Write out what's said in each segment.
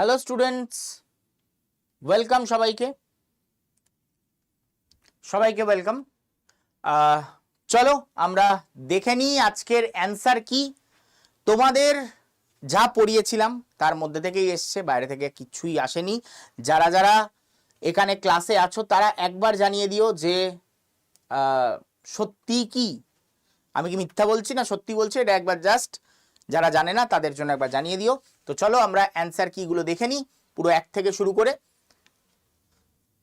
Hello students welcome সবাইকে। সবাইকে welcome চলো আমরা দেখে নিই আজকের অ্যান্সার কি। তোমাদের যা পড়িয়েছিলাম, তার মধ্যে থেকেই এসছে, বাইরে থেকে কিছুই আসেনি। যারা যারা এখানে ক্লাসে আছো, তারা একবার জানিয়ে দিও যে সত্যি কি। আমি কি মিথ্যা বলছি না সত্যি বলছি? এটা একবার জাস্ট যারা জানে না, তাদের জন্য একবার জানিয়ে দিও। তো চলো আমরা অ্যান্সার কিগুলো দেখে নিই, পুরো এক থেকে শুরু করে।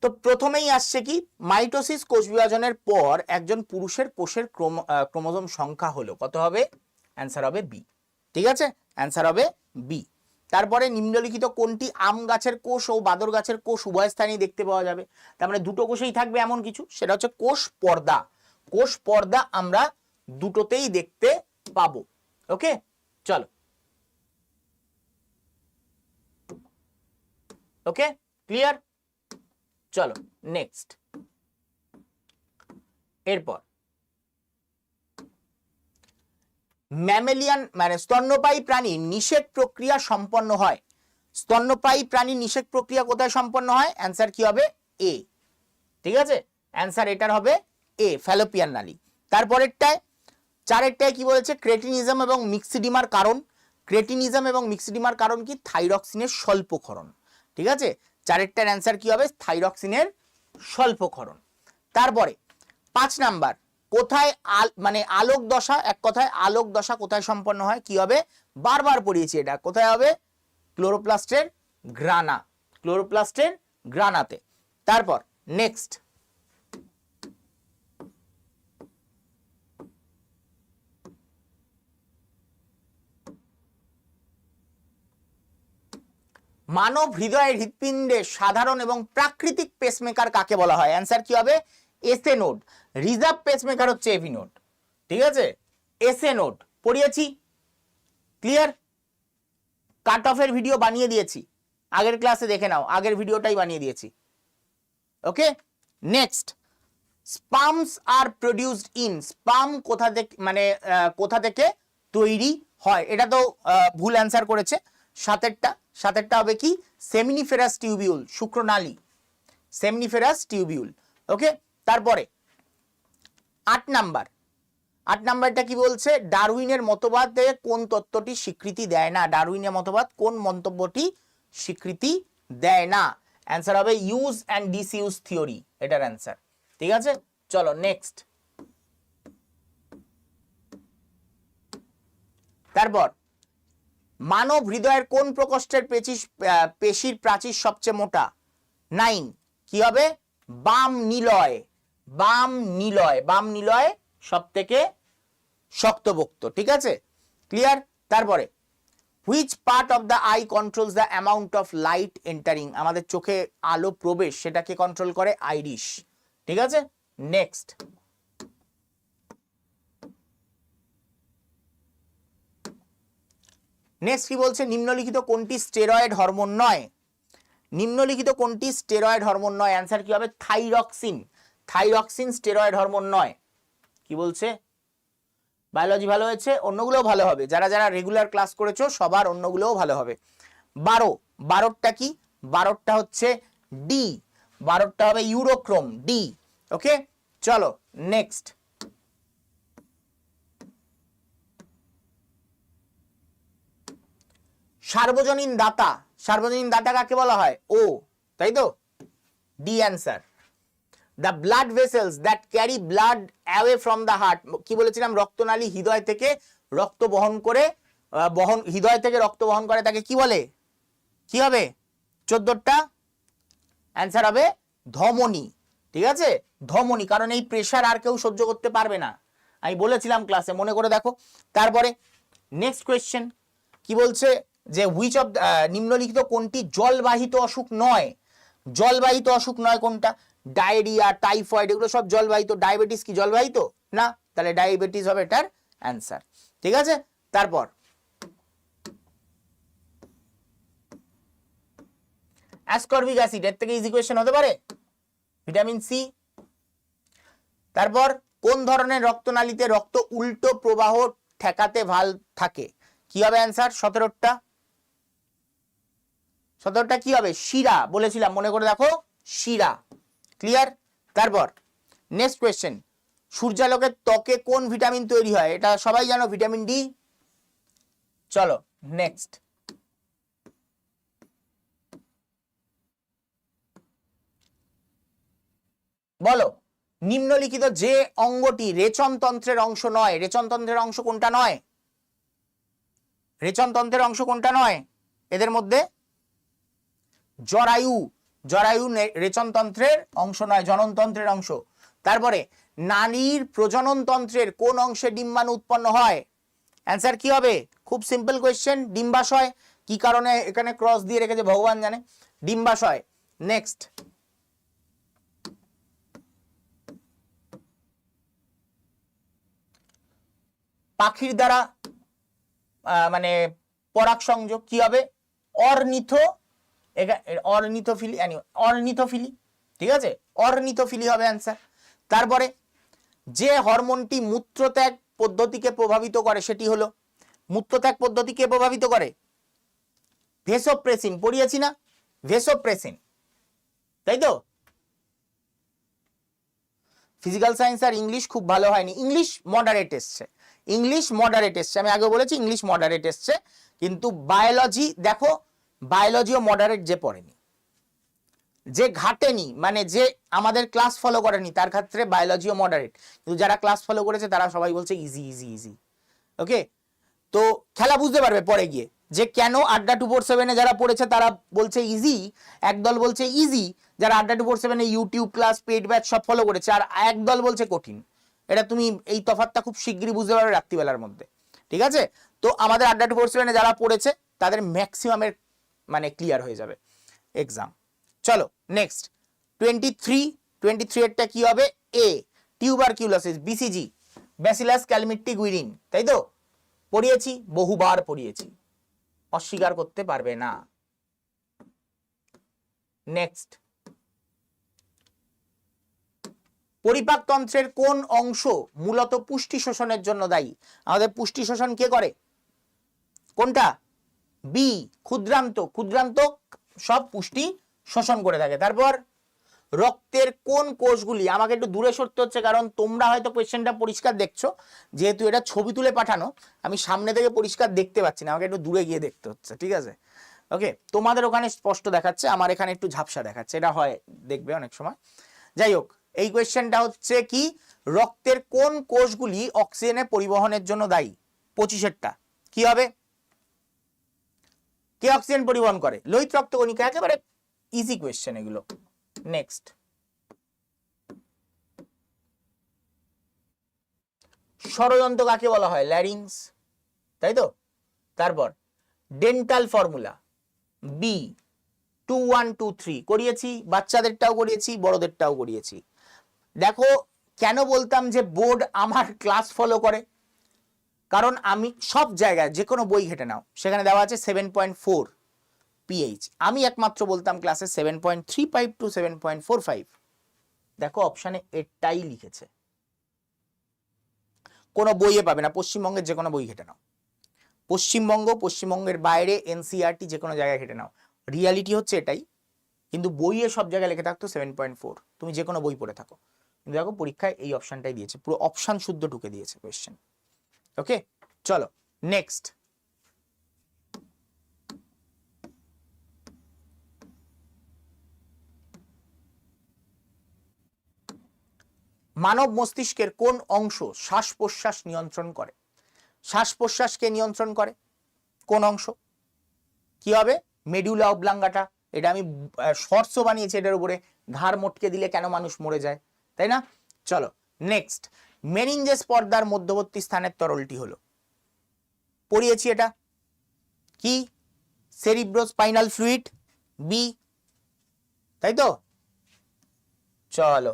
তো প্রথমেই আসছে কি মাইটোসিস কোষ বিভাজনের পর একজন পুরুষের কোষের ক্রোম- ক্রোমোজোম সংখ্যা হলো, কত হবে? অ্যান্সার হবে বি ঠিক আছে? অ্যান্সার হবে বি তারপরে নিম্নলিখিত কোনটি আম গাছের কোষ ও বাদর গাছের কোষ উভয় স্থানেই দেখতে পাওয়া যাবে। তার মানে দুটো কোষেই থাকবে এমন কিছু, সেটা হচ্ছে কোষ পর্দা। কোষ পর্দা আমরা দুটোতেই দেখতে পাবো। ওকে চলো। ওকে ক্লিয়ার চলো নেক্সট এরপর। ম্যামেলিয়ান মানে স্তন্যপায়ী প্রাণী নিষেক প্রক্রিয়া সম্পন্ন হয়। স্তন্যপায়ী প্রাণী নিষেক প্রক্রিয়া কোথায় সম্পন্ন হয়? অ্যান্সার কি হবে? এ ঠিক আছে? অ্যান্সার এটার হবে এ ফ্যালোপিয়ান নালী। তারপরেরটায় চারেরটায় কি বলেছে? ক্রেটিনিজম এবং মিক্সিডিমার কারণ। ক্রেটিনিজম এবং মিক্সিডিমার কারণ কি? থাইরক্সিনের স্বল্পক্ষরণ। ঠিক আছে? চারেরটার অ্যান্সার কি হবে? থাইরক্সিনের স্বল্পক্ষরণ। তারপরে, পাঁচ নাম্বার, কোথায় আল মানে আলোক দশা, এক কথায় আলোক দশা কোথায় সম্পন্ন হয়? কি হবে? বারবার পড়িয়েছি এটা। কোথায় হবে? ক্লোরোপ্লাস্টের গ্রানা ক্লোরোপ্লাস্টের গ্রানাতে তারপর নেক্সট মানব হৃদয়ের হৃৎপিণ্ডে সাধারণ এবং প্রাকৃতিক পেসমেকার কাকে বলা হয়? অ্যান্সার কি হবে? এসএ নোড রিজার্ভ পেসমেকার হচ্ছে এভি নোড ঠিক আছে? এসএ নোড পড়িয়েছি? ক্লিয়ার কাট অফের ভিডিও বানিয়ে দিয়েছি। আগের ক্লাসে দেখে নাও। আগের ভিডিওটাই বানিয়ে দিয়েছি। Okay next sperms are produced in sperm কোথা থেকে মানে কোথা থেকে তৈরি হয়? এটা তো ভুল অ্যান্সার করেছে। সাতেরটা সাতেরটা হবে কি? Seminiferous tubule, শুক্রনালী। Seminiferous tubule, okay? তারপরে, আট নাম্বার। আট নাম্বারটা কি বলছে? ডারউইনের মতবাদে কোন তত্ত্বটি স্বীকৃতি দেয় না। ডারউইনের মতবাদ কোন মন্তব্যটি স্বীকৃতি দেয় না। অ্যান্সার হবে ইউজ অ্যান্ড ডিসইউজ থিওরি এটার অ্যান্সার ঠিক আছে? চলো নেক্সট তারপর মানব হৃদয়ের কোন প্রকোষ্ঠের আহ, পেশির প্রাচীর সবচেয়ে মোটা? নাইন। কি হবে? বাম নিলয়। বাম নিলয়। বাম নিলয় সব থেকে শক্তভুক্ত ঠিক আছে? ক্লিয়ার তারপরে which part of the eye controls the amount of light entering আমাদের চোখে আলো প্রবেশ সেটাকে কন্ট্রোল করে আইরিশ ঠিক আছে? নেক্সট নেক্সট কি বলছে? নিম্নলিখিত কোনটি স্টেরয়েড হরমোন নয়? নিম্নলিখিত কোনটি স্টেরয়েড হরমোন নয়? অ্যান্সার কি হবে? থাইরক্সিন থাইরক্সিন স্টেরয়েড হরমোন নয়। কি বলছে? বায়োলজি ভালো হয়েছে, অন্যগুলোও ভালো হবে। যারা যারা রেগুলার ক্লাস করেছ, সবার অন্যগুলোও ভালো হবে। বারো। বারোটা কি? বারোটা হচ্ছে ডি বারোটা হবে ইউরোক্রোম ডি ওকে চলো নেক্সট সার্বজনীন দাতা সার্বজনীন দাতা কাকে বলা হয়? ও, তাই তো? D answer the blood vessels that carry blood away from the heart কি বলেছিলাম? রক্তনালী হৃদয় থেকে রক্ত বহন করে বহন, হৃদয় থেকে রক্ত বহন করে তাকে কি বলে? কি হবে? চোদ্দটা অ্যান্সার হবে ধমনী, ঠিক আছে? ধমনী, কারণ এই প্রেশার আর কেউ সহ্য করতে পারবে না। আমি বলেছিলাম ক্লাসে মনে করে দেখো। তারপরে নেক্সট কোয়েশ্চেন কি বলছে? যে হুইচ অফ নিম্নলিখিত কোনটি জলবাহিত অসুখ নয়? জলবাহিত অসুখ নয় কোনটা? ডায়রিয়া, টাইফয়েড, এগুলো সব জলবাহিত। ডায়াবেটিস কি জলবাহিত? না। তাহলে ডায়াবেটিস হবে এটার অ্যান্সার। ঠিক আছে? তারপর। অ্যাসকর্বিক অ্যাসিড এর থেকে ইজি কোয়েশ্চেন হতে পারে? ভিটামিন সি তারপর, কোন ধরনের রক্তনালীতে রক্ত উল্টো প্রবাহ ঠেকাতে ভালো থাকে? কি হবে অ্যান্সার? সতেরোটা। সতেরোটা কি হবে? শিরা বলেছিলাম, মনে করে দেখো। শিরা। ক্লিয়ার তারপর নেক্সট কোয়েশ্চেন সূর্যালোকের ত্বকে কোন ভিটামিন তৈরি হয়? এটা সবাই জানো ভিটামিন ডি চলো নেক্সট বলো, নিম্নলিখিত যে অঙ্গটি রেচনতন্ত্রের অংশ নয় রেচনতন্ত্রের অংশ কোনটা নয়? রেচনতন্ত্রের অংশ কোনটা নয়? এদের মধ্যে জরায়ু জরায়ু রেচনতন্ত্রের অংশ নয়, জননতন্ত্রের অংশ। তারপরে, নারীর প্রজননতন্ত্রের কোন অংশে ডিম্বাণু উৎপন্ন হয়? অ্যান্সার কি হবে? খুব সিম্পল কোয়েশ্চেন ডিম্বাশয়। কি কারণে এখানে ক্রস দিয়ে রেখেছে ভগবান জানে? ডিম্বাশয়। নেক্সট পাখির দ্বারা মানে পরাগ সংযোগ কি হবে? অর্নিথ অর্নিথোফিলি অর্নিথোফিলি ঠিক আছে? অর্নিথোফিলি হবে অ্যান্সার তারপরে, যে হরমোনটি মূত্রত্যাগ পদ্ধতিকে প্রভাবিত করে, সেটি হলো, মূত্রত্যাগ পদ্ধতিকে প্রভাবিত করে? ভেসোপ্রেসিন পড়িয়েছি না? ভেসোপ্রেসিন তাই তো? ফিজিক্যাল সায়েন্স আর ইংলিশ খুব ভালো হয়নি। ইংলিশ মডারেট এসছে। ইংলিশ মডারেট এসছে। আমি আগে বলেছি ইংলিশ মডারেট এসছে। কিন্তু বায়োলজি দেখো বায়োলজিও মডারেট যে পড়েনি, যে ঘাটেনি মানে যে আমাদের ক্লাস ফলো করেনি, তার ক্ষেত্রে বায়োলজিও মডারেট কিন্তু যারা ক্লাস ফলো করেছে, তারা সবাই বলছে ইজি ইজি ইজি ওকে তো খেলা বুঝতে পারবে পরে গিয়ে, যে কেন আড্ডা টু ফোর সেভেনে যারা পড়েছে, তারা বলছে ইজি একদল বলছে ইজি যারা আড্ডা টু ফোর সেভেনে ইউটিউব ক্লাস পেড ব্যাচ সব ফলো করেছে, আর একদল বলছে কঠিন। এটা তুমি এই তফাৎটা খুব শিগগিরই বুঝতে পারবে রাত্রিবেলার মধ্যে। ঠিক আছে? তো আমাদের আড্ডা টু ফোর সেভেনে যারা পড়েছে, তাদের ম্যাক্সিমামের মানে ক্লিয়ার হয়ে যাবে। এক্সাম চলো next twenty three twenty three এরটা হবে A tuberculosis BCG bacillus Calmette Guerin তাই তো? পড়িয়েছি, বহুবার পড়িয়েছি। অস্বীকার করতে পারবে না। নেক্সট পরিপাকতন্ত্রের কোন অংশ মূলত পুষ্টি শোষণের জন্য দায়ী? আমাদের পুষ্টি শোষণ কে করে? কোনটা? বি ক্ষুদ্রান্ত ক্ষুদ্রান্ত সব পুষ্টি শোষণ করে থাকে। তারপর রক্তের কোন কোষগুলি, আমাকে একটু দূরে সরতে হচ্ছে কারণ তোমরা হয়তো কোয়েশ্চেনটা পরিষ্কার দেখছ, যেহেতু এটা ছবি তুলে পাঠানো, আমি সামনে থেকে পরিষ্কার দেখতে পাচ্ছি না, আমাকে একটু দূরে গিয়ে দেখতে হচ্ছে, ঠিক আছে? ওকে তোমাদের ওখানে স্পষ্ট দেখাচ্ছে, আমার এখানে একটু ঝাপসা দেখাচ্ছে, এটা হয় দেখবে অনেক সময়। যাই হোক, এই কোয়েশ্চেনটা হচ্ছে কি, রক্তের কোন কোষগুলি অক্সিজেনের পরিবহনের জন্য দায়ী? পঁচিশেরটা। কি হবে? কে অক্সিজেন পরিবহন করে? লোহিত রক্তকণিকা একেবারে ইজি কোয়েশ্চেন এগুলো। নেক্সট ষড়যন্ত্র কাকে বলা হয়? ল্যারিংস তাই তো? তারপর dental formula B two one two three করিয়েছি, বাচ্চাদেরটাও করিয়েছি, বড়দেরটাও করিয়েছি। দেখো, কেন বলতাম যে বোর্ড আমার ক্লাস ফলো করে? কারণ আমি সব জায়গায় যে কোনো বই ঘেটে নাও, সেখানে দেওয়া আছে সেভেন পয়েন্ট ফোর পিএইচ আমি একমাত্র বলতাম ক্লাসে seven point three five two seven point four five দেখো অপশানে এটাই লিখেছে। কোনো বইয়ে পাবে না, পশ্চিমবঙ্গের যে কোনো বই ঘেটে নাও। পশ্চিমবঙ্গ, পশ্চিমবঙ্গের বাইরে এনসিআরটি যে কোনো জায়গায় ঘেটে নাও। রিয়ালিটি হচ্ছে এটাই, কিন্তু বইয়ে সব জায়গায় লেখে থাকতো সেভেন পয়েন্ট ফোর তুমি যে কোনো বই পড়ে থাকো। কিন্তু দেখো পরীক্ষায় এই অপশানটাই দিয়েছে, পুরো অপশান শুদ্ধ ঢুকে দিয়েছে কোয়েশ্চেন ওকে? চলো নেক্সট মানব মস্তিষ্কের কোন অংশ শ্বাস প্রশ্বাস নিয়ন্ত্রণ করে? শ্বাস প্রশ্বাসকে নিয়ন্ত্রণ করে? কোন অংশ? কি হবে? Medulla oblongata. এটা আমি শর্টসও বানিয়েছি এটার উপরে। ঘাড় মটকে দিলে কেন মানুষ মরে যায়? তাই না? চলো নেক্সট মেনিনজেস পর্দার মধ্যবর্তী স্থানের তরলটি হলো। পড়িয়েছি এটা। কি সেরিব্রোস্পাইনাল ফ্লুইড বি তাই তো? চলো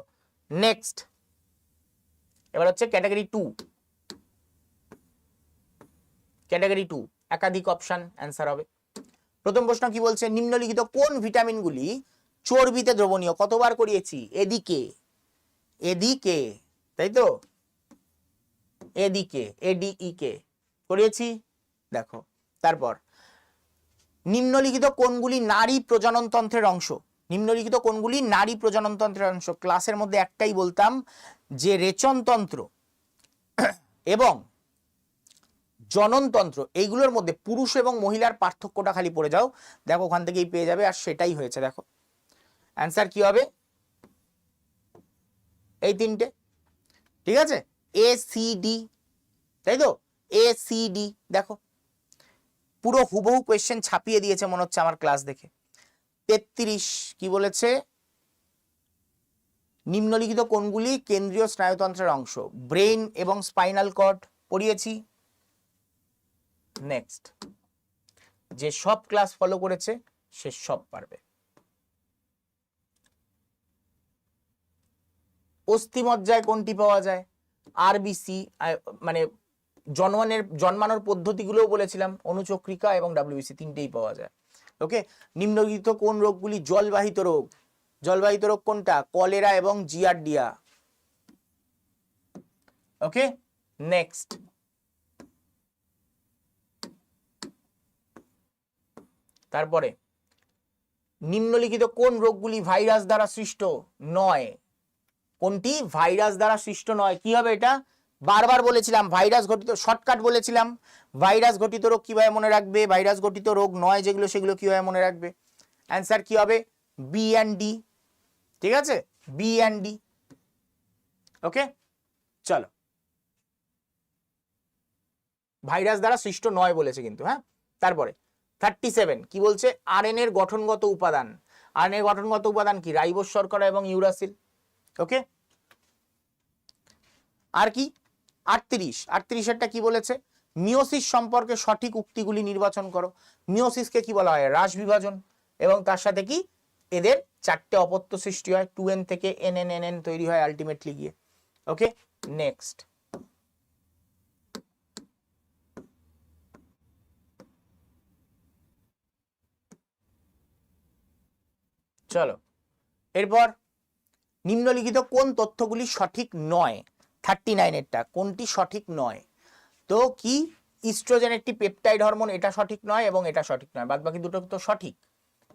নেক্সট এবার হচ্ছে ক্যাটাগরি টু ক্যাটাগরি টু একাধিক অপশন অ্যান্সার হবে। প্রথম প্রশ্ন কি বলছে? নিম্নলিখিত কোন ভিটামিনগুলি চর্বিতে দ্রবণীয়? কতবার করিয়েছি? এদিকে এদিকে, তাই তো? এদিকে এডিই কে করিয়েছি? দেখো, তারপর। নিম্নলিখিত কোনগুলি নারী প্রজননতন্ত্রের অংশ। নিম্নলিখিত কোনগুলি নারী প্রজননতন্ত্রের অংশ। ক্লাসের মধ্যে একটাই বলতাম যে রেচনতন্ত্র এবং জননতন্ত্র, এইগুলোর মধ্যে পুরুষ এবং মহিলার পার্থক্যটা খালি পড়ে যাও। দেখো, ওখান থেকেই পেয়ে যাবে আর সেটাই হয়েছে, দেখো। অ্যান্সার কি হবে? এই তিনটে। ঠিক আছে? এ সি ডি তাই তো? এ সি ডি দেখো। পুরো হুবহু কোয়েশ্চেন ছাপিয়ে দিয়েছে মনে হচ্ছে আমার ক্লাস দেখে। তেত্রিশ, কি বলেছে? নিম্নলিখিত কোনগুলি কেন্দ্রীয় স্নায়ুতন্ত্রের অংশ। ব্রেন এবং স্পাইনাল কর্ড পড়িয়েছি। নেক্সট যে সব ক্লাস ফলো করেছে, সে সব পারবে। অস্থিমজ্জায় কোনটি পাওয়া যায়? আরবিসি মানে জন্মানের, জন্মানোর পদ্ধতিগুলোও বলেছিলাম, অনুচক্রিকা এবং ডাব্লিউবিসি তিনটেই পাওয়া যায়। ওকে নিম্নলিখিত কোন রোগগুলি জলবাহিত রোগ? জলবাহিত রোগ কোনটা? কলেরা এবং জিয়ারডিয়া ওকে নেক্সট তারপরে, নিম্নলিখিত কোন রোগগুলি ভাইরাস দ্বারা সৃষ্ট? নয়। কোনটি? ভাইরাস দ্বারা সৃষ্ট নয়। কি হবে এটা? বারবার বলেছিলাম, ভাইরাস ঘটিত, শর্টকাট বলেছিলাম। ভাইরাস ঘটিত রোগ কীভাবে মনে রাখবে? ভাইরাস ঘটিত রোগ নয় যেগুলো সেগুলো কীভাবে মনে রাখবে? অ্যান্সার কি হবে? বি অ্যান্ড ডি ঠিক আছে? B and D okay? চলো। ভাইরাস দ্বারা সৃষ্ট নয় বলেছে কিন্তু হ্যাঁ? তারপরে থার্টি সেভেন কি বলছে? আরএন এর গঠনগত উপাদান। আরএন এর গঠনগত উপাদান কি? রাইবোস শর্করা এবং ইউরাসিল। ওকে? আর কি? আটত্রিশ। আটত্রিশেরটা কি বলেছে? মিওসিস সম্পর্কে সঠিক উক্তিগুলি নির্বাচন করো। মিওসিসকে কি বলা হয়? হ্রাস বিভাজন এবং তার সাথে কি? এদের চারটে অপত্য সৃষ্টি হয়। টু এন থেকে এন এন এন এন তৈরি হয় আলটিমেটলি গিয়ে। ওকে নেক্সট চলো। এরপর নিম্নলিখিত কোন তথ্যগুলি সঠিক নয়? থার্টি নাইনেরটা কোনটি সঠিক নয়? তো কি ইস্ট্রোজেন একটি পেপটাইড হরমোন, এটা সঠিক নয় এবং এটা সঠিক নয়? বাদ বাকি দুটো তো সঠিক।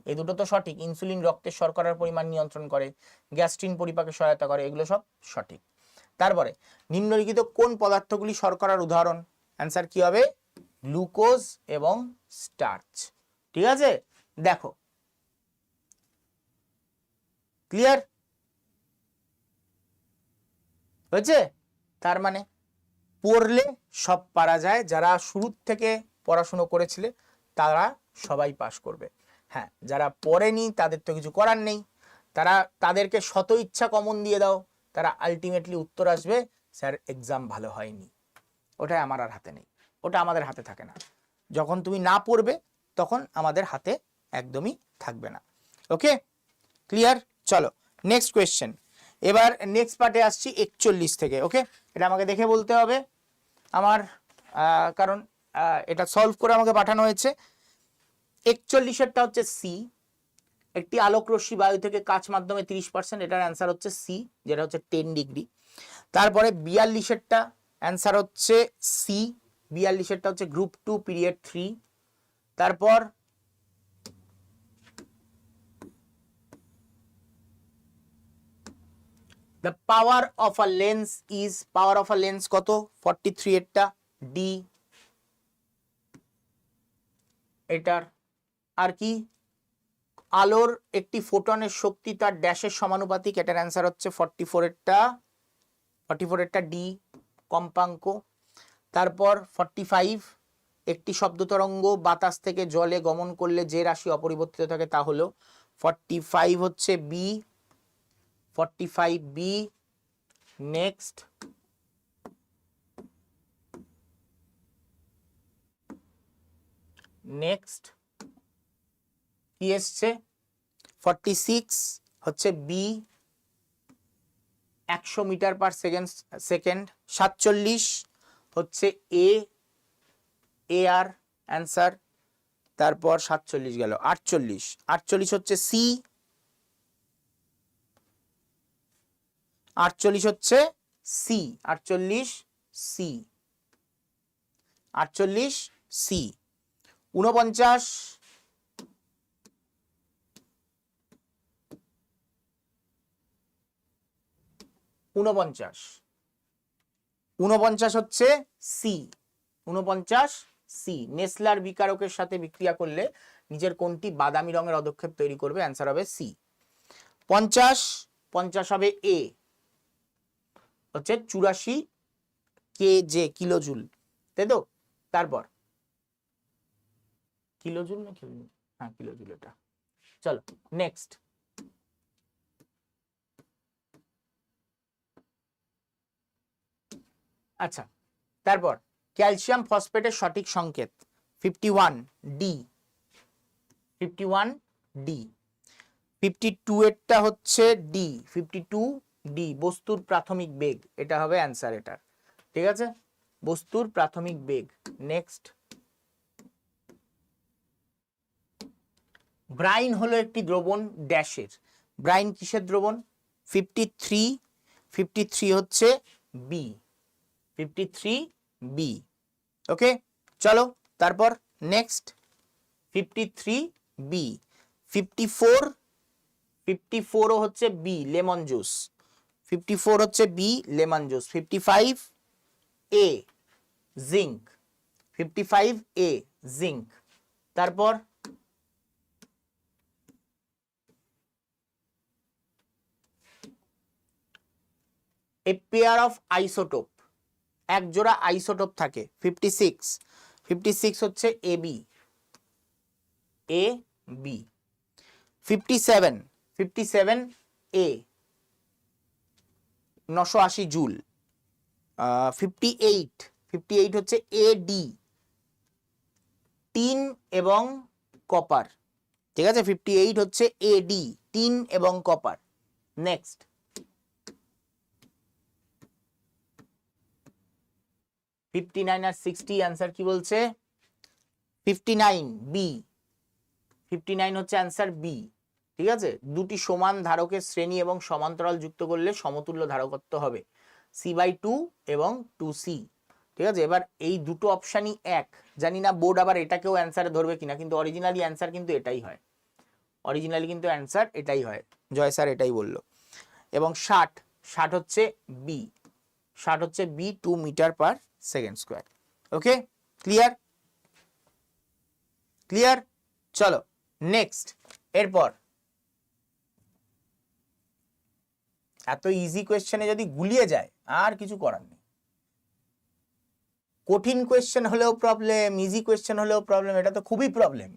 এই দুটো তো সঠিক। ইনসুলিন রক্তের শর্করার পরিমাণ নিয়ন্ত্রণ করে, গ্যাস্ট্রিন পরিপাকে সহায়তা করে, এগুলো সব সঠিক। তারপরে, নিম্নলিখিত কোন পদার্থগুলি শর্করার উদাহরণ? অ্যান্সার কি হবে? গ্লুকোজ এবং স্টার্চ। ঠিক আছে? দেখো। ক্লিয়ার? হয়েছে? তার মানে পড়লে সব পারা যায়, যারা শুরুর থেকে পড়াশুনো করেছিলে তারা সবাই পাস করবে। হ্যাঁ যারা পড়েনি তাদের তো কিছু করার নেই। তারা, তাদেরকে শত ইচ্ছা কমন দিয়ে দাও, তারা আলটিমেটলি উত্তর আসবে, স্যার এক্সাম ভালো হয়নি। ওটাই আমার আর হাতে নেই। ওটা আমাদের হাতে থাকে না। যখন তুমি না পড়বে, তখন আমাদের হাতে একদমই থাকবে না। ওকে? ক্লিয়ার? চলো নেক্সট কোয়েশ্চেন এবার নেক্সট পার্টে আসছি একচল্লিশ থেকে, ওকে? এটা আমাকে দেখে বলতে হবে। আমার কারণ এটা সলভ করে আমাকে পাঠানো হয়েছে। একচল্লিশেরটা হচ্ছে সি একটি আলোক রশ্মি বায়ু থেকে কাচ মাধ্যমে তিরিশ পার্সেন্ট এটার অ্যান্সার হচ্ছে সি যেটা হচ্ছে টেন ডিগ্রি তারপরে বিয়াল্লিশেরটা অ্যান্সার হচ্ছে সি বিয়াল্লিশেরটা হচ্ছে গ্রুপ টু পিরিয়ড থ্রি তারপর the power of a lens is power of a lens কত? ফর্টি থ্রি এরটা ডি এটার আর কি? আলোর একটি ফোটনের শক্তি তার ড্যাশের সমানুপাতিক, এটার অ্যান্সার হচ্ছে ফর্টি ফোরেরটা ফর্টি ফোরেরটা ডি কম্পাঙ্ক। তারপর ফর্টি ফাইভ একটি শব্দ তরঙ্গ বাতাস থেকে জলে গমন করলে যে রাশি অপরিবর্তিত থাকে তা হলো ফর্টি ফাইভ হচ্ছে B forty five B next next কি এসছে? ফর্টি সিক্স হচ্ছে বি একশো মিটার পার সেকেন্ড সেকেন্ড সাতচল্লিশ হচ্ছে এ এ আর অ্যান্সার তারপর সাতচল্লিশ গেল, আটচল্লিশ। আটচল্লিশ হচ্ছে সি আটচল্লিশ হচ্ছে সি আটচল্লিশ সি আটচল্লিশ সি উনপঞ্চাশ উনপঞ্চাশ উনপঞ্চাশ হচ্ছে সি উনপঞ্চাশ সি নেসলার বিকারকের সাথে বিক্রিয়া করলে নিজের কোনটি বাদামি রঙের অদক্ষেপ তৈরি করবে? অ্যান্সার হবে সি পঞ্চাশ পঞ্চাশ হবে এ হচ্ছে চুরাশি কে জে কিলোজুল, তাই তো? তারপর? কিলোজুল না কিলো হ্যাঁ কিলোজুল এটা। চলো নেক্সট আচ্ছা তারপর, ক্যালসিয়াম ফসফেটের সঠিক সংকেত fifty one D fifty one D fifty two এরটা হচ্ছে ডি ফিফটি টু ডি বস্তুর প্রাথমিক বেগ। এটা হবে অ্যান্সার এটার ঠিক আছে? বস্তুর প্রাথমিক বেগ। নেক্সট ব্রাইন হলো একটি দ্রবণ ড্যাশের। ব্রাইন কিসের দ্রবণ? ফিফটি থ্রি ফিফটি থ্রি হচ্ছে B fifty three B okay চলো, তারপর next fifty three B fifty four fifty ফোরও হচ্ছে B lemon juice fifty four হচ্ছে B lemon juice. Fifty five A zinc. Fifty five A zinc. তারপর? A pair of isotope এক জোড়া isotope থাকে। Fifty six fifty six হচ্ছে A B A B fifty seven fifty seven A নশো আশি joule fifty eight fifty eight হচ্ছে A D tin এবং copper, ঠিক আছে? ফিফটি এইট হচ্ছে এ ডি টিন এবং কপার। নেক্সট ফিফটি নাইন আর সিক্সটি অ্যান্সার কি বলছে? Fifty nine B fifty nine হচ্ছে অ্যান্সার বি ঠিক আছে? দুটি সমান ধারকের শ্রেণি এবং সমান্তরাল যুক্ত করলে সমতুল্য ধারকত্ব হবে। সি বাই টু এবং টু সি ঠিক আছে? এবার এই দুটো অপশানই এক। জানি না বোর্ড আবার এটাকেও অ্যান্সারে ধরবে কিনা, কিন্তু অরিজিনালি অ্যান্সার কিন্তু এটাই হয়। অরিজিনালি কিন্তু অ্যান্সার এটাই হয়। জয় স্যার এটাই বলল। এবং ষাট। ষাট হচ্ছে বি ষাট হচ্ছে B two metre per second square okay clear clear চলো নেক্সট এরপর। এত ইজি কোয়েশ্চেনে যদি গুলিয়ে যায়, আর কিছু করার নেই। কঠিন কোয়েশ্চেন হলেও প্রবলেম ইজি কোয়েশ্চেন হলেও প্রবলেম এটা তো খুবই প্রবলেম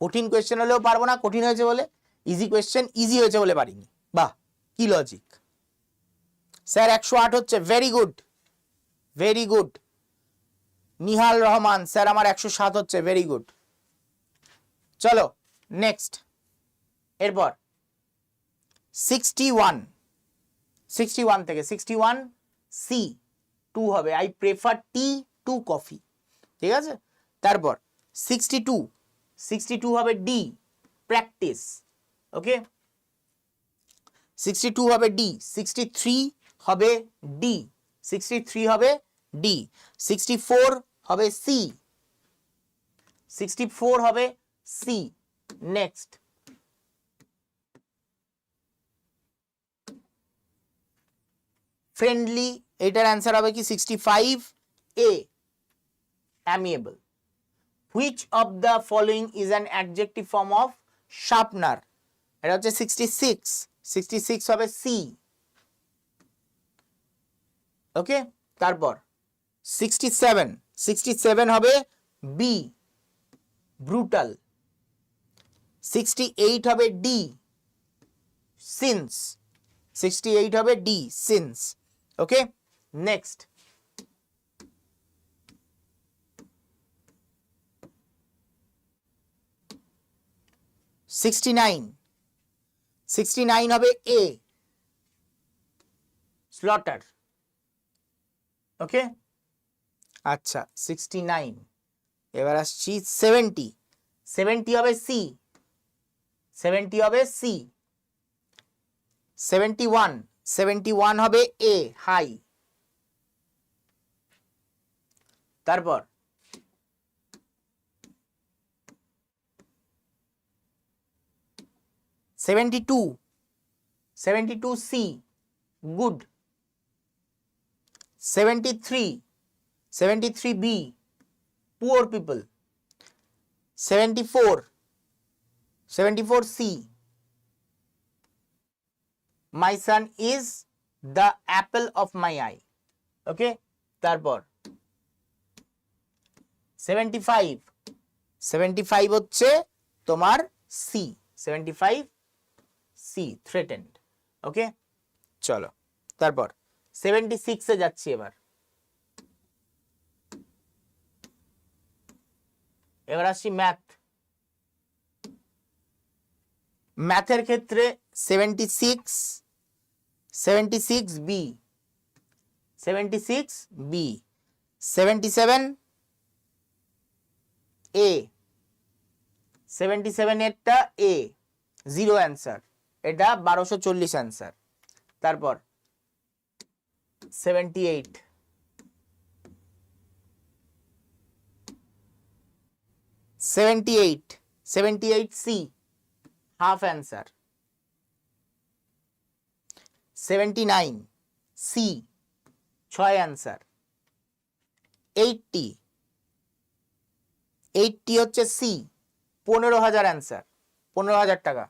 কঠিন কোয়েশ্চেন হলেও পারব না, কঠিন হয়েছে বলে ইজি কোয়েশ্চেন ইজি হয়েছে বলে পারিনি। বাহ, কি লজিক স্যার, একশো আট হচ্ছে very good very good Nihal Rahman, sir, আমার একশো সাত হচ্ছে ভেরি গুড চলো নেক্সট এরপর। সিক্সটি ওয়ান সিক্সটি ওয়ান থেকে সিক্সটি ওয়ান সি টু হবে। I prefer tea to coffee ঠিক আছে? তারপর সিক্সটি টু সিক্সটি টু হবে D practice okay sixty two হবে ডি সিক্সটি থ্রি হবে ডি সিক্সটি থ্রি হবে ডি সিক্সটি ফোর হবে সি সিক্সটি ফোর হবে সি নেক্সট ফ্রেন্ডলি এটার অ্যান্সার হবে কি sixty five A amiable which of the following is an adjective form of sharpener এটা হচ্ছে সিক্সটি সিক্স সিক্সটি সিক্স হবে C okay তারপর সিক্সটি সেভেন সিক্সটি সেভেন হবে B brutal sixty eight হবে D since sixty eight হবে D since okay next sixty nine sixty nine হবে A slaughter okay আচ্ছা sixty nine এবার আসছি seventy seventy হবে সি সেভেন্টি হবে C seventy one seventy one হবে এ হাই তারপর seventy two seventy two C good seventy three seventy three B poor people seventy four seventy four C my son is the apple of my eye okay তারপর seventy five seventy five হচ্ছে তোমার C seventy five C threatened okay চলো, তারপর seventy সিক্সে যাচ্ছি এবার। এবার আসছি ম্যাথ ম্যাথের ক্ষেত্রে seventy six seventy six B seventy six B seventy seven A seventy seven এরটা A zero answer এটা বারোশো চল্লিশ অ্যান্সার তারপর seventy eight seventy eight seventy eight C half answer seventy nine C ছয় অ্যান্সার এইটটি এইটটি হচ্ছে C পনেরো হাজার answer পনেরো হাজার টাকা।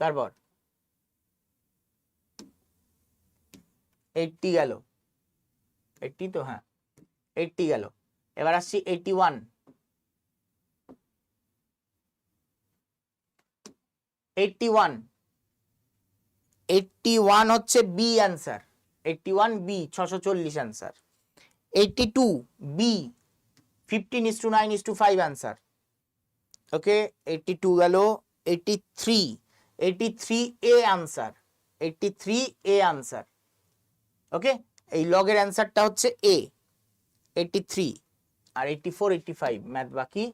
তারপর এইটটি গেল। এইটটি তো হ্যাঁ এইটটি গেল। এবার আসছি eighty one eighty one eighty one হচ্ছে B answer eighty one B ছশো চল্লিশ answer two B fifteen is two nine is two five answer okay eighty two গেল eighty three eighty three A answer eighty three A answer okay এই লগের অ্যান্সারটা হচ্ছে A eighty three R eighty four eighty five math বাকি?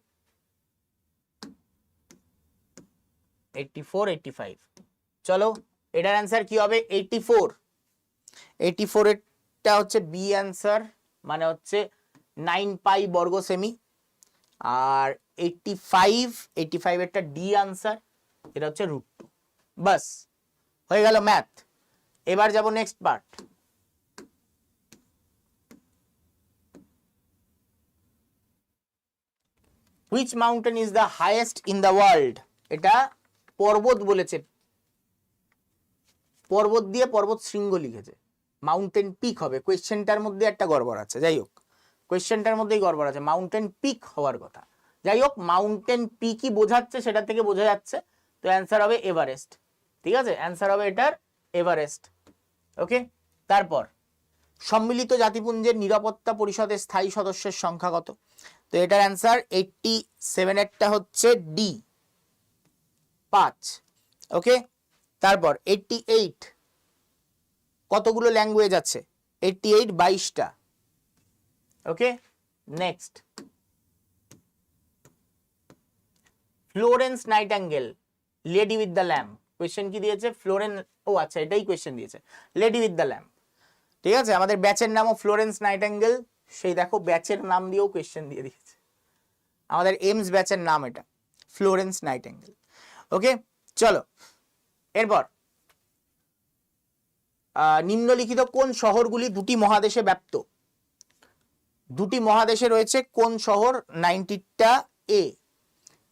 Eighty four eighty five চলো এটার answer কি হবে? এইটি ফোর এইটটি ফোরেরটা হচ্ছে বি অ্যান্সার মানে হচ্ছে নাইন পাই বর্গ সেমি আর এইটটি ফাইভ এইটটি ফাইভেরটা ডি আনসার এটা হচ্ছে রুট টু বাস হয়ে গেল ম্যাথ এবার যাব next part which mountain is the highest in the world এটা পর্বত বলেছে। পর্বত দিয়ে পর্বত শৃঙ্গ লিখেছে। মাউন্টেন পিক হবে। কোয়েশ্চেনটার মধ্যে একটা গড়বড় আছে। যাই হোক কোয়েশ্চেনটার মধ্যেই গড়বড় আছে। মাউন্টেন পিক হওয়ার কথা। যাই হোক মাউন্টেন পিকই বোঝাচ্ছে, সেটা থেকে বোঝা যাচ্ছে। তো অ্যান্সার হবে এভারেস্ট ঠিক আছে? অ্যান্সার হবে এটার এভারেস্ট ওকে তারপর, সম্মিলিত জাতিপুঞ্জের নিরাপত্তা পরিষদের স্থায়ী সদস্যের সংখ্যা কত? তো এটার অ্যান্সার এইটটি সেভেনেরটা হচ্ছে ডি পাঁচ। ওকে তারপর এইটটি এইট কতগুলো ল্যাঙ্গুয়েজ আছে? এইটটি এইট বাইশটা। Okay next Florence Nightingale lady with the lamp question কি দিয়েছে? ফ্লোরেন ও আচ্ছা এটাই কোয়েশ্চেন দিয়েছে। লেডি উইথ দ্য ল্যাম্প ঠিক আছে? আমাদের ব্যাচের নামও ফ্লোরেন্স নাইটাঙ্গেল সেই দেখো ব্যাচের নাম দিয়েও কোয়েশ্চেন দিয়ে দিয়েছে। আমাদের এমস ব্যাচের নাম এটা ফ্লোরেন্স নাইটাঙ্গেল ওকে চলো। এরপর নিম্নলিখিত কোন শহরগুলি দুটি মহাদেশে ব্যাপ্ত? দুটি মহাদেশে রয়েছে কোন শহর? নাইনটিটা এ,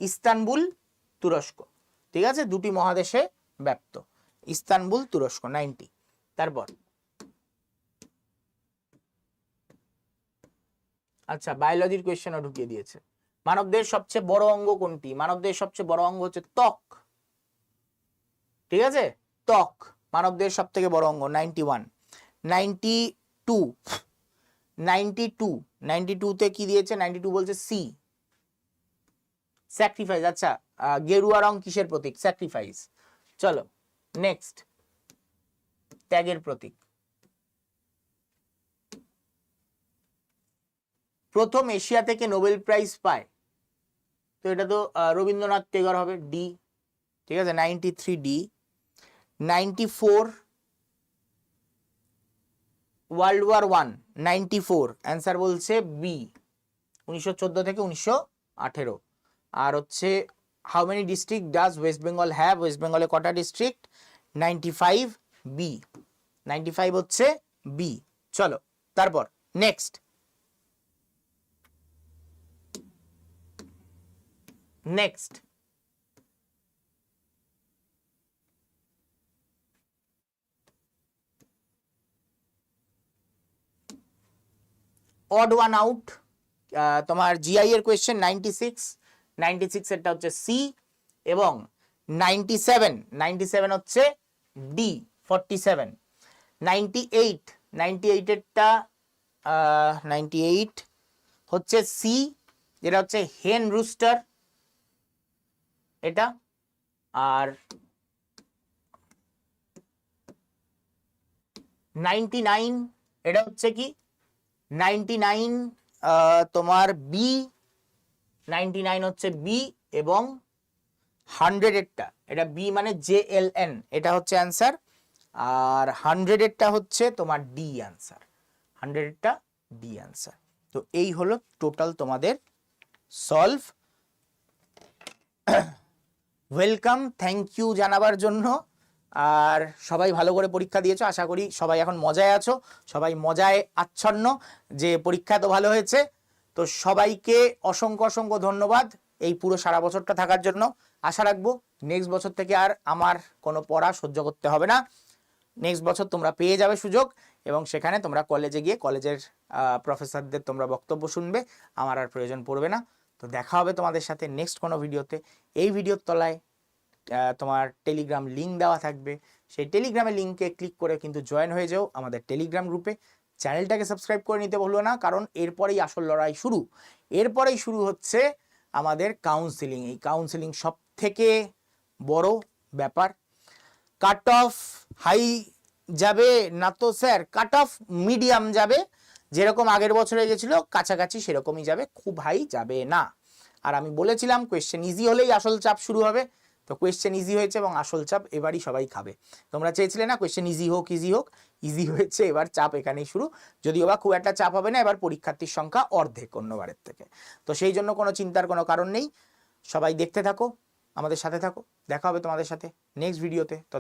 ইস্তানবুল, তুরস্ক। ঠিক আছে? দুটি মহাদেশে ব্যাপ্ত। ইস্তানবুল, তুরস্ক, নাইনটি। তারপর আচ্ছা বায়োলজির কোয়েশ্চেনও ঢুকিয়ে দিয়েছে। মানবদের সবচেয়ে বড় অঙ্গ কোনটি? মানবদের সবচেয়ে বড় অঙ্গ হচ্ছে ত্বক। ঠিক আছে? ত্বক মানবদের সব থেকে বড় অঙ্গ ninety one ninety two ninety two ninety টুতে কি দিয়েছে? নাইনটি টু বলছে সি স্যাক্রিফাইস আচ্ছা গেরুয়া রং কিসের প্রতীক? স্যাক্রিফাইস চলো নেক্সট ত্যাগের প্রতীক। প্রথম এশিয়া থেকে নোবেল প্রাইজ পায়। তো এটা তো রবীন্দ্রনাথ টেগর হবে ডি ঠিক আছে? Ninety three D ninety four world war one ninety four answer বলছে বি উনিশশো চোদ্দ থেকে উনিশশো আঠেরো। আর হচ্ছে how many district does West Bengal have West বেঙ্গলে কটা district ninety five B ninety five হচ্ছে বি চলো, তারপর next next odd one out তোমার জিআই এর question ninety six ninety six এরটা হচ্ছে সি এবং নাইনটি সেভেন নাইনটি সেভেন হচ্ছে D forty seven ninety eight ninety এইটেরটা ninety eight হচ্ছে C যেটা হচ্ছে হেন রুস্টার এটা, আর নাইনটি নাইন এটা হচ্ছে কি? নাইনটি নাইন তোমার বি নাইনটি নাইন হচ্ছে বি এবং হান্ড্রেডেরটা এটা বি মানে জে এল এন এটা হচ্ছে অ্যান্সার আর হান্ড্রেডেরটা হচ্ছে তোমার ডি অ্যান্সার হান্ড্রেডেরটা ডি অ্যান্সার তো এই হলো টোটাল তোমাদের সলভ ওয়েলকাম থ্যাংক ইউ জানাবার জন্য। আর সবাই ভালো করে পরীক্ষা দিয়েছ, আশা করি সবাই এখন মজায় আছো, সবাই মজায় আচ্ছন্ন যে পরীক্ষা তো ভালো হয়েছে। তো সবাইকে অসংখ্য অসংখ্য ধন্যবাদ এই পুরো সারা বছরটা থাকার জন্য। আশা রাখব নেক্সট বছর থেকে আর আমার কোনো পড়া সহ্য করতে হবে না। নেক্সট বছর তোমরা পেয়ে যাবে সুযোগ এবং সেখানে তোমরা কলেজে গিয়ে কলেজের প্রফেসরদের তোমরা বক্তব্য শুনবে, আমার আর প্রয়োজন পড়বে না। তো দেখা হবে তোমাদের সাথে নেক্সট কোনো ভিডিওতে এই ভিডিওর তলায় তোমার টেলিগ্রাম লিঙ্ক দেওয়া থাকবে। সেই টেলিগ্রামের লিঙ্কে ক্লিক করে কিন্তু জয়েন হয়ে যাও আমাদের টেলিগ্রাম গ্রুপে চ্যানেলটাকে সাবস্ক্রাইব করে নিতে বলব না, কারণ এরপরেই আসল লড়াই শুরু। এরপরেই শুরু হচ্ছে আমাদের কাউন্সিলিং এই কাউন্সিলিং সব থেকে বড় ব্যাপার। কাট অফ হাই যাবে না তো স্যার কাট অফ মিডিয়াম যাবে। যেরকম আগের বছরে গেছিল, কাছাকাছি সেরকমই যাবে, খুব হাই যাবে না। আর আমি বলেছিলাম কোয়েশ্চেন ইজি হলেই আসল চাপ শুরু হবে। তো কোয়েশ্চেন ইজি হয়েছে এবং আসল চাপ এবারই সবাই খাবে। তোমরা চেয়েছিলে না কোয়েশ্চেন ইজি হোক ইজি হোক? ইজি হয়েছে, এবার চাপ এখানেই শুরু। যদিও বা খুব একটা চাপ হবে না, এবার পরীক্ষার্থীর সংখ্যা অর্ধেক অন্যবারের থেকে। তো সেই জন্য কোনো চিন্তার কোনো কারণ নেই। সবাই দেখতে থাকো, আমাদের সাথে থাকো। দেখা হবে তোমাদের সাথে নেক্সট ভিডিওতে